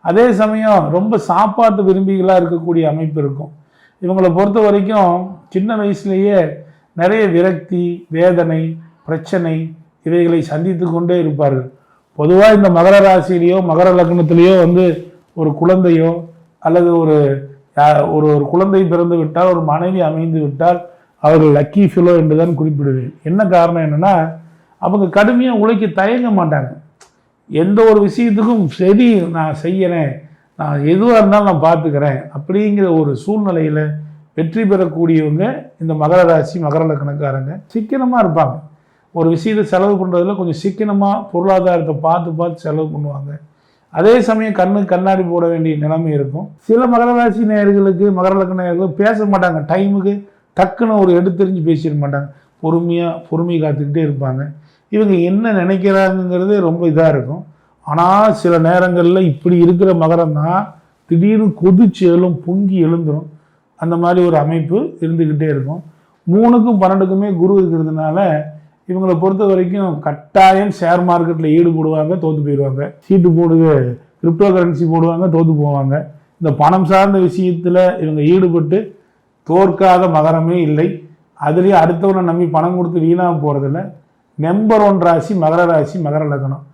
அதே சமயம் ரொம்ப சாப்பாட்டு விரும்பிகளாக இருக்கக்கூடிய அமைப்பு இருக்கும். இவங்களை பொறுத்த வரைக்கும் சின்ன வயசுலேயே நிறைய விரக்தி வேதனை பிரச்சனை இவைகளை சந்தித்து கொண்டே இருப்பார்கள். பொதுவாக இந்த மகர ராசியிலேயோ மகர லக்னத்திலேயோ வந்து ஒரு குழந்தையோ அல்லது ஒரு யா- ஒரு ஒரு குழந்தை பிறந்து விட்டால் ஒரு மனைவி அமைந்து விட்டால் அவர்கள் லக்கி ஃபிலோ என்று தான் குறிப்பிடுவேன். என்ன காரணம் என்னன்னா அவங்க கடுமையாக உழைக்க தயங்க மாட்டாங்க. எந்த ஒரு விஷயத்துக்கும் சரி நான் செய்யறேன் நான் எதுவாக இருந்தாலும் நான் பார்த்துக்கிறேன் அப்படிங்கிற ஒரு சூழ்நிலையில் வெற்றி பெறக்கூடியவங்க இந்த மகர ராசி மகர லக்கணக்காரங்க சிக்கனமாக இருப்பாங்க. ஒரு விஷயத்தை செலவு பண்ணுறதுல கொஞ்சம் சிக்கனமாக பொருளாதாரத்தை பார்த்து பார்த்து செலவு பண்ணுவாங்க. அதே சமயம் கண்ணு கண்ணாடி போட வேண்டிய நிலைமை இருக்கும். சில மகர ராசி நேயர்களுக்கு மகர லக்ன நேயர்களுக்கு பேச மாட்டாங்க. டைமுக்கு டக்குன்னு ஒரு எடுத்தெறிஞ்சு பேசிட மாட்டாங்க. பொறுமையாக பொறுமை காத்துக்கிட்டே இருப்பாங்க. இவங்க என்ன நினைக்கிறாங்கங்கிறது ரொம்ப இதாக இருக்கும். ஆனால் சில நேரங்களில் இப்படி இருக்கிற மகரம் தான் திடீர்னு கொதிச்சு எழும் பொங்கி எழுந்துரும். அந்த மாதிரி ஒரு அமைப்பு இருந்துக்கிட்டே இருக்கும். மூணுக்கும் பன்னெண்டுக்குமே குரு இருக்கிறதுனால இவங்களை பொறுத்த வரைக்கும் கட்டாயம் ஷேர் மார்க்கெட்டில் ஈடுபடுவாங்க தோற்று போயிடுவாங்க. சீட்டு போடுது கிரிப்டோ கரன்சி போடுவாங்க தோற்று போவாங்க. இந்த பணம் சார்ந்த விஷயத்தில் இவங்க ஈடுபட்டு தோற்காத மகரமே இல்லை. அதுலேயும் அடுத்தவனை நம்பி பணம் கொடுத்து வீணாக போகிறதில்ல நம்பர் ஒன் ராசி மகர ராசி மகர லக்னம்.